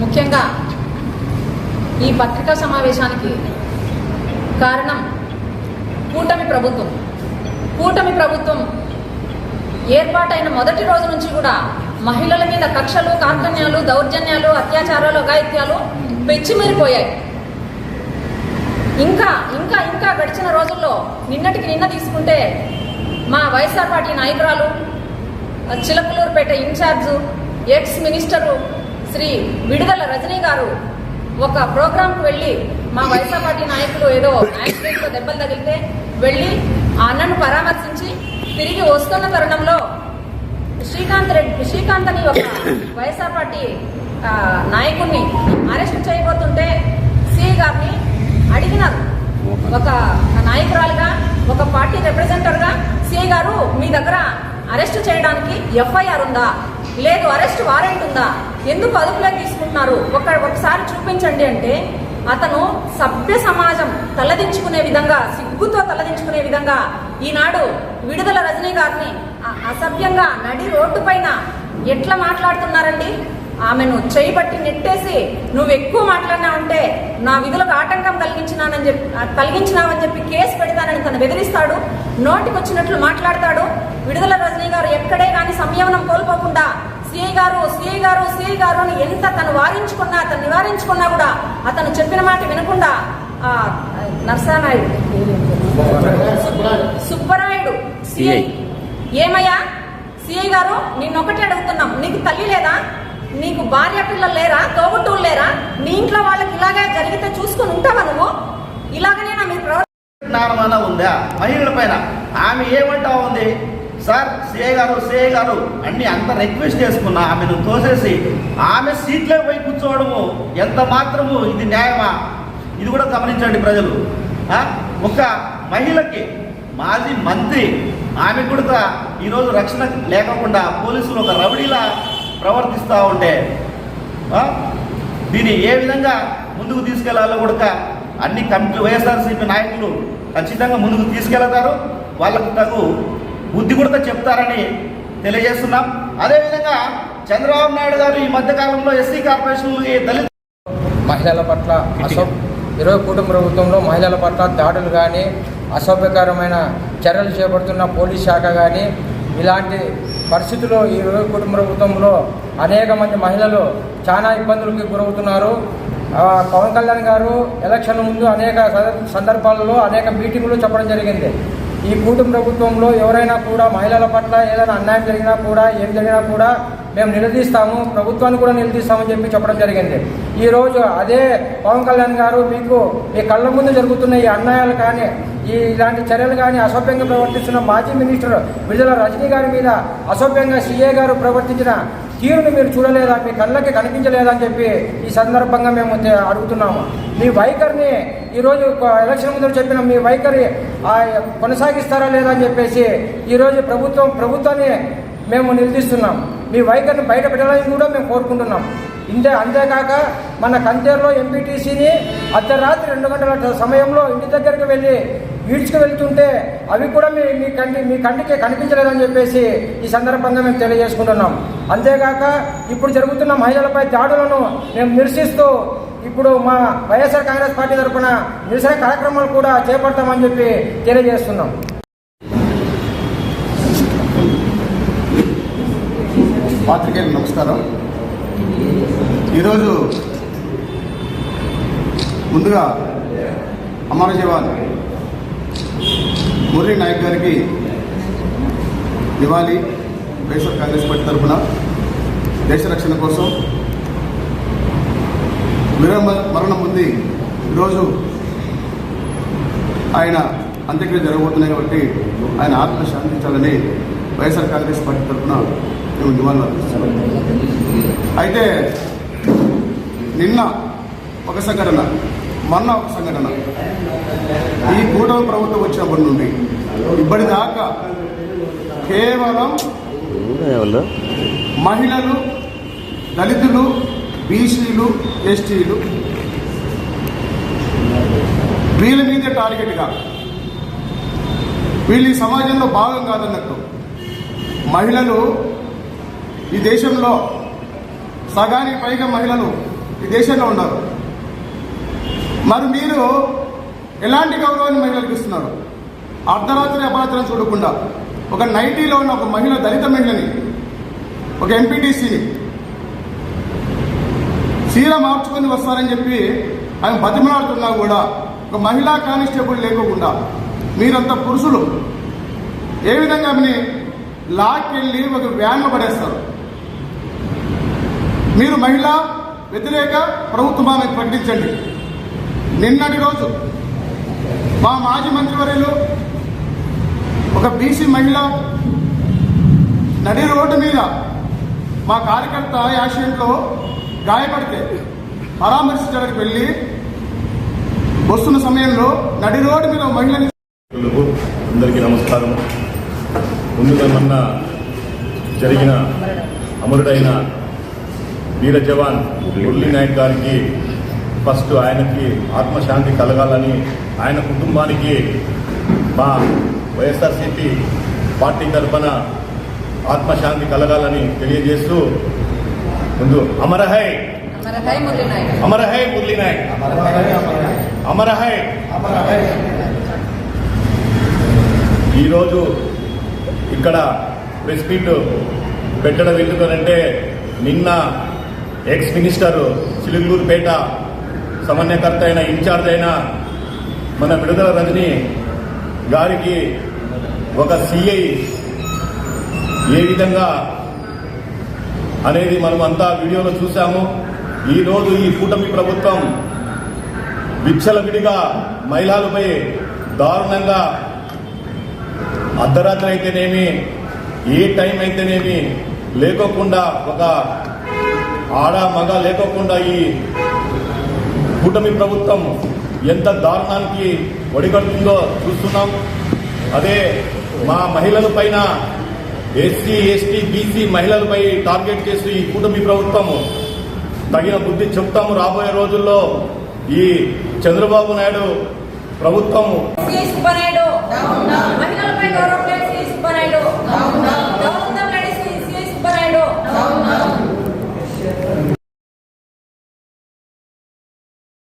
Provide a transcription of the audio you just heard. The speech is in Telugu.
ముఖ్యంగా ఈ పత్రికా సమావేశానికి కారణం కూటమి ప్రభుత్వం. కూటమి ప్రభుత్వం ఏర్పాటైన మొదటి రోజు నుంచి కూడా మహిళల మీద కక్షలు కాంతన్యాలు దౌర్జన్యాలు అత్యాచారాలు అఘాయిత్యాలు పెచ్చిమీరిపోయాయి. ఇంకా ఇంకా ఇంకా గడిచిన రోజుల్లో నిన్నటికి నిన్న తీసుకుంటే మా వైఎస్ఆర్ పార్టీ నాయకురాలు Chilakaluripet in charge ex minister Shri Vidadala Rajini garu ఒక ప్రోగ్రాంకి వెళ్ళి మా వైఎస్ఆర్ పార్టీ నాయకులు ఏదో యాక్సిడెంట్లో దెబ్బలు తగిలితే వెళ్ళి ఆ అన్నను పరామర్శించి తిరిగి వస్తున్న తరుణంలో శ్రీకాంత్ రెడ్డి శ్రీకాంత్ అని ఒక వైఎస్ఆర్ పార్టీ నాయకుడిని అరెస్ట్ చేయబోతుంటే సిఐ గారిని అడిగినారు. ఒక నాయకురాలుగా ఒక పార్టీ రిప్రజెంటర్గా సిఐ గారు మీ దగ్గర అరెస్ట్ చేయడానికి ఎఫ్ఐఆర్ ఉందా? లేదు అరెస్ట్ వారెంట్ ఉందా? ఎందుకు అదుపులోకి తీసుకుంటున్నారు? ఒక ఒకసారి చూపించండి అంటే అతను సభ్య సమాజం తలదించుకునే విధంగా సిగ్గుతో తలదించుకునే విధంగా ఈనాడు విడుదల రజనీ గారిని అసభ్యంగా నడి రోడ్డు పైన ఎట్లా మాట్లాడుతున్నారండి? ఆమెను చేయబట్టి నెట్టేసి నువ్వు ఎక్కువ మాట్లాడినావంటే నా విధులకు ఆటంకం కలిగించినానని చెప్పి కలిగించినావని చెప్పి కేసు పెడతానని తను బెదిరిస్తాడు నోటికి వచ్చినట్లు మాట్లాడతాడు. విడుదల రజనీ గారు ఎక్కడే కానీ సంయమనం కోల్పోకుండా సిఐ గారు సిఐ గారు సిఐ గారు అని ఎంత తను వారించుకున్నా అతను నివారించుకున్నా కూడా అతను చెప్పిన మాట వినకుండా ఆ, నర్సానాయుడు సుబ్బరాయుడు సిఐ. ఏమయ్యా? సిఐ గారు నిన్నొకటి అడుగుతున్నాం. నీకు తల్లి లేదా? నీకు భార్య పిల్లలు లేరా? తోబుట్టువులు లేరా? నీ ఇంట్లో వాళ్ళకి ఇలాగే జరిగితే చూసుకుని ఉంటావా నువ్వు? ఇలాగనేనా మీరు ప్రవర్తన ఉందా? మహిళల పైన ఆమె ఏమంటా ఉంది? సార్ సిఐ గారు గారు అన్ని అంత రిక్వెస్ట్ చేసుకున్నా ఆమెను తోసేసి ఆమె సీట్లో పోయి కూర్చోవడము ఎంత మాత్రము ఇది న్యాయమా? ఇది కూడా గమనించండి ప్రజలు. ఒక మహిళకి మాజీ మంత్రి ఆమె కూడా ఈరోజు రక్షణ లేకుండా పోలీసులు ఒక రౌడీలా ప్రవర్తిస్తూ ఉంటే దీన్ని ఏ విధంగా ముందుకు తీసుకెళ్ళాలో కూడా అన్ని కమిటీలు వైఎస్ఆర్సీపీ నాయకులు ఖచ్చితంగా ముందుకు తీసుకెళ్తారు. వాళ్ళకు తగు బుద్ధి కూడా చెప్తారని తెలియజేస్తున్నాం. అదేవిధంగా చంద్రబాబు నాయుడు గారు ఈ మధ్య కాలంలో ఎస్సీ కార్పొరేషన్ దళిత మహిళల పట్ల అసభ ఇరవై కుటుంబ ప్రభుత్వంలో మహిళల పట్ల దాడులు కానీ అసభ్యకరమైన చర్యలు చేపడుతున్న పోలీస్ శాఖ కానీ ఇలాంటి పరిస్థితుల్లో ఈ కుటుంబ ప్రభుత్వంలో అనేక మంది మహిళలు చాలా ఇబ్బందులకు గురవుతున్నారు. పవన్ కళ్యాణ్ గారు ఎలక్షన్ ముందు అనేక సందర్భాలలో అనేక మీటింగులు చెప్పడం జరిగింది. ఈ కూటమి ప్రభుత్వంలో ఎవరైనా కూడా మహిళల పట్ల ఏదైనా అన్యాయం జరిగినా కూడా ఏం జరిగినా కూడా మేము నిలదీస్తాము ప్రభుత్వాన్ని కూడా నిలదీస్తామని చెప్పి చెప్పడం జరిగింది. ఈరోజు అదే పవన్ కళ్యాణ్ గారు మీకు మీ కళ్ళ ముందు జరుగుతున్న ఈ అన్యాయాలు కానీ ఈ ఇలాంటి చర్యలు కానీ అసభ్యంగా ప్రవర్తిస్తున్న మాజీ మినిస్టర్ విడుదల రజనీ గారి మీద అసభ్యంగా సీఏ గారు ప్రవర్తించిన తీరును మీరు చూడలేదా? మీ కళ్ళకి కనిపించలేదా అని చెప్పి ఈ సందర్భంగా మేము అడుగుతున్నాము. మీ వైఖరిని ఈరోజు ఎలక్షన్ ముందు చెప్పిన మీ వైఖరి కొనసాగిస్తారా లేదా అని చెప్పేసి ఈరోజు ప్రభుత్వం ప్రభుత్వాన్ని మేము నిలదీస్తున్నాం మీ వైఖరిని బయట పెట్టాలని కూడా మేము కోరుకుంటున్నాం. ఇంతే అంతేకాక మన కంతేరులో ఎంపీటీసీని అర్ధరాత్రి రెండు గంటల సమయంలో ఇంటి దగ్గరికి వెళ్ళి ఈడ్చుకు వెళ్తుంటే అవి కూడా మీ మీ కంటి మీ కంటికి కనిపించలేదని చెప్పేసి ఈ సందర్భంగా మేము తెలియజేసుకుంటున్నాం. అంతేకాక ఇప్పుడు జరుగుతున్న మహిళలపై దాడులను మేము నిరసిస్తూ ఇప్పుడు మా వైఎస్ఆర్ కాంగ్రెస్ పార్టీ తరఫున నిరసన కార్యక్రమాలు కూడా చేపడతామని చెప్పి తెలియజేస్తున్నాం. పాత్రికేయులు నమస్కారం. ఈరోజు ముందుగా అమర జవాన్ మురళీ నాయక్ గారికి ఇవ్వాలి. వైఎస్ఆర్ కాంగ్రెస్ పార్టీ తరఫున దేశ రక్షణ కోసం విరమ మరణం ఉంది ఈరోజు ఆయన అంత్యక్రియ జరగబోతున్నాయి కాబట్టి ఆయన ఆత్మ శాంతించాలని వైఎస్ఆర్ కాంగ్రెస్ పార్టీ తరఫున మేము నివాళులు అర్పిస్తున్నాం. అయితే నిన్న ఒక సంఘటన మొన్న ఒక సంఘటన. ఈ కూటమి ప్రభుత్వం వచ్చినప్పటి నుండి ఇప్పటిదాకా కేవలం మహిళలు దళితులు బీసీలు ఎస్టీలు వీళ్ళ మీదే టార్గెట్గా వీళ్ళు ఈ సమాజంలో భాగం కాదన్నట్టు మహిళలు ఈ దేశంలో సగానికి పైగా మహిళలు ఈ దేశంలో ఉన్నారు. మరి మీరు ఎలాంటి గౌరవాన్ని మహిళలకు ఇస్తున్నారు అర్ధరాత్రి అపరాత్రం చూడకుండా ఒక నైటీలో ఉన్న ఒక మహిళ దళిత మహిళని ఒక ఎంపీటీసీని చీర మార్చుకొని వస్తారని చెప్పి ఆయన బతిమలాడుతున్నా కూడా ఒక మహిళా కానిస్టేబుల్ లేకోకుండా మీరంతా పురుషులు. ఏ విధంగా ఆమెని లాక్కెళ్ళి ఒక వ్యాన్లో పడేస్తారు? మీరు మహిళా వ్యతిరేక ప్రభుత్వాన్ని ప్రకటించండి. నిన్నటి రోజు మా మాజీ మంత్రివర్యులు ఒక బీసీ మహిళ నడి రోడ్డు మీద మా కార్యకర్త యాక్సిడెంట్లో గాయపడితే పరామర్శించడానికి వెళ్ళి వస్తున్న సమయంలో నడి రోడ్డు మీద మహిళని అందరికీ నమస్కారం. ముందుగా మొన్న జరిగిన అమరుడైన వీర జవాన్ మురళీ నాయక్ గారికి ఫస్ట్ ఆయనకి ఆత్మశాంతి కలగాలని ఆయన కుటుంబానికి మా వైఎస్ఆర్సీపీ పార్టీ తరఫున ఆత్మశాంతి కలగాలని తెలియజేస్తూ ముందు అమరహై అమరహై మురళీ నాయక్. అమరహై ఈరోజు ఇక్కడ ప్రెస్ మీట్ పెట్టడం ఎందుకనంటే నిన్న ఎక్స్ మినిస్టర్ చిలుగులూరుపేట సమన్వయకర్త అయిన ఇన్ఛార్జ్ అయిన మన విడుదల రజని గారికి ఒక సిఐ ఏ విధంగా అనేది మనం అంతా వీడియోలో చూసాము ఈరోజు ఈ కూటమి ప్రభుత్వం విచ్చలవిడిగా మహిళలపై దారుణంగా అర్ధరాత్రి అయితేనేమి ఏ టైం అయితేనేమి లేకోకుండా ఒక ఆడ మగ లేకోకుండా ఈ కూటమి ప్రభుత్వం ఎంత దారుణానికి ఒడిగడుతుందో చూస్తున్నాం. అదే మా మహిళల పైన ఎస్సీ ఎస్టీ బీసీ మహిళలపై టార్గెట్ చేస్తూ ఈ కూటమి ప్రభుత్వం తగిన బుద్ధి చెప్తాము రాబోయే రోజుల్లో. ఈ చంద్రబాబు నాయుడు ప్రభుత్వం మహిళలపై గౌరవం